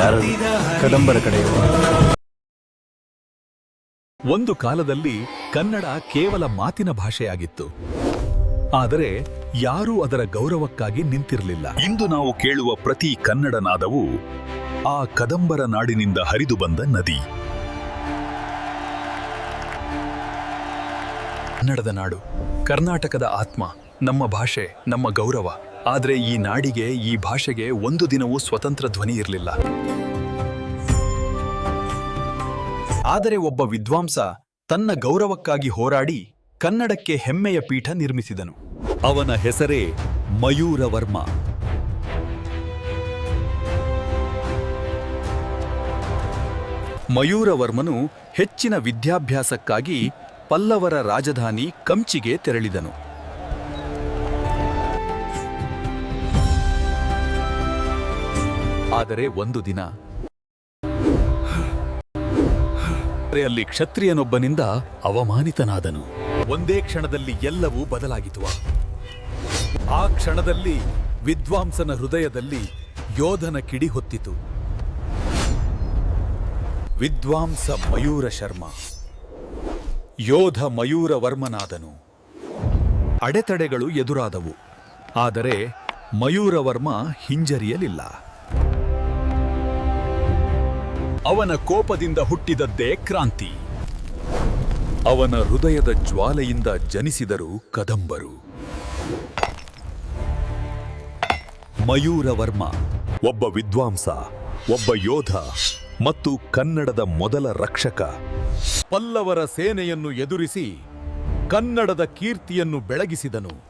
ಯಾರು? ಕದಂಬರ ಕಡೆಯ ಒಂದು ಕಾಲದಲ್ಲಿ ಕನ್ನಡ ಕೇವಲ ಮಾತಿನ ಭಾಷೆಯಾಗಿತ್ತು. ಆದರೆ ಯಾರೂ ಅದರ ಗೌರವಕ್ಕಾಗಿ ನಿಂತಿರಲಿಲ್ಲ. ಇಂದು ನಾವು ಕೇಳುವ ಪ್ರತಿ ಕನ್ನಡ ನಾದವು ಆ ಕದಂಬರ ನಾಡಿನಿಂದ ಹರಿದು ಬಂದ ನದಿ. ಕನ್ನಡದ ನಾಡು, ಕರ್ನಾಟಕದ ಆತ್ಮ, ನಮ್ಮ ಭಾಷೆ, ನಮ್ಮ ಗೌರವ. ಆದರೆ ಈ ನಾಡಿಗೆ, ಈ ಭಾಷೆಗೆ ಒಂದು ದಿನವೂ ಸ್ವತಂತ್ರ ಧ್ವನಿ ಇರಲಿಲ್ಲ. ಆದರೆ ಒಬ್ಬ ವಿದ್ವಾಂಸ ತನ್ನ ಗೌರವಕ್ಕಾಗಿ ಹೋರಾಡಿ ಕನ್ನಡಕ್ಕೆ ಹೆಮ್ಮೆಯ ಪೀಠ ನಿರ್ಮಿಸಿದನು. ಅವನ ಹೆಸರೇ ಮಯೂರವರ್ಮ. ಮಯೂರವರ್ಮನು ಹೆಚ್ಚಿನ ವಿದ್ಯಾಭ್ಯಾಸಕ್ಕಾಗಿ ಪಲ್ಲವರ ರಾಜಧಾನಿ ಕಂಚಿಗೆ ತೆರಳಿದನು. ಆದರೆ ಒಂದು ದಿನ. ಅಲ್ಲಿ ಕ್ಷತ್ರಿಯನೊಬ್ಬನಿಂದ ಅವಮಾನಿತನಾದನು. ಒಂದೇ ಕ್ಷಣದಲ್ಲಿ ಎಲ್ಲವೂ ಬದಲಾಗಿತು. ಆ ಕ್ಷಣದಲ್ಲಿ ವಿದ್ವಾಂಸನ ಹೃದಯದಲ್ಲಿ ಯೋಧನ ಕಿಡಿ ಹೊತ್ತಿತು. ವಿದ್ವಾಂಸ ಮಯೂರ ಶರ್ಮ. ಯೋಧ ಮಯೂರ ವರ್ಮನಾದನು. ಅಡೆತಡೆಗಳು ಎದುರಾದವು. ಆದರೆ ಮಯೂರವರ್ಮ ಹಿಂಜರಿಯಲಿಲ್ಲ. ಅವನ ಕೋಪದಿಂದ ಹುಟ್ಟಿದದ್ದೇ ಕ್ರಾಂತಿ. ಅವನ ಹೃದಯದ ಜ್ವಾಲೆಯಿಂದ ಜನಿಸಿದರು ಕದಂಬರು. ಮಯೂರವರ್ಮ, ಒಬ್ಬ ವಿದ್ವಾಂಸ, ಒಬ್ಬ ಯೋಧ ಮತ್ತು ಕನ್ನಡದ ಮೊದಲ ರಕ್ಷಕ. ಪಲ್ಲವರ ಸೇನೆಯನ್ನು ಎದುರಿಸಿ ಕನ್ನಡದ ಕೀರ್ತಿಯನ್ನು ಬೆಳಗಿಸಿದನು.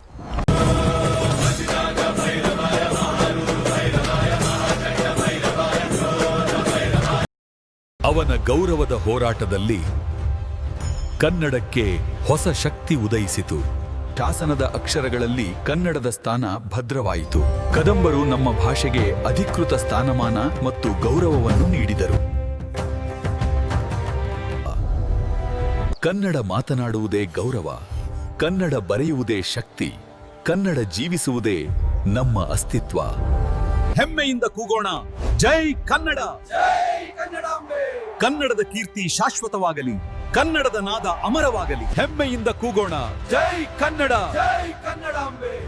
ಅವನ ಗೌರವದ ಹೋರಾಟದಲ್ಲಿ ಕನ್ನಡಕ್ಕೆ ಹೊಸ ಶಕ್ತಿ ಉದಯಿಸಿತು. ಶಾಸನದ ಅಕ್ಷರಗಳಲ್ಲಿ ಕನ್ನಡದ ಸ್ಥಾನ ಭದ್ರವಾಯಿತು. ಕದಂಬರು ನಮ್ಮ ಭಾಷೆಗೆ ಅಧಿಕೃತ ಸ್ಥಾನಮಾನ ಮತ್ತು ಗೌರವವನ್ನು ನೀಡಿದರು. ಕನ್ನಡ ಮಾತನಾಡುವುದೇ ಗೌರವ, ಕನ್ನಡ ಬರೆಯುವುದೇ ಶಕ್ತಿ, ಕನ್ನಡ ಜೀವಿಸುವುದೇ ನಮ್ಮ ಅಸ್ತಿತ್ವ. ಹೆಮ್ಮೆಯಿಂದ ಕೂಗೋಣ. ಜೈ ಕನ್ನಡ! ಕನ್ನಡದ ಕೀರ್ತಿ ಶಾಶ್ವತವಾಗಲಿ ಕನ್ನಡದ ನಾದ ಅಮರವಾಗಲಿ. ಹೆಮ್ಮೆಯಿಂದ ಕೂಗೋಣ. ಜೈ ಕನ್ನಡ.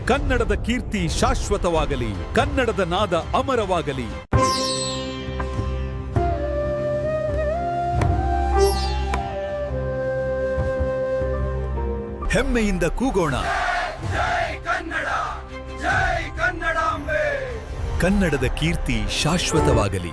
ಕನ್ನಡದ ಕೀರ್ತಿ ಶಾಶ್ವತವಾಗಲಿ ಕನ್ನಡದ ನಾದ ಅಮರವಾಗಲಿ. ಹೆಮ್ಮೆಯಿಂದ ಕೂಗೋಣ. ಕನ್ನಡದ ಕೀರ್ತಿ ಶಾಶ್ವತವಾಗಲಿ.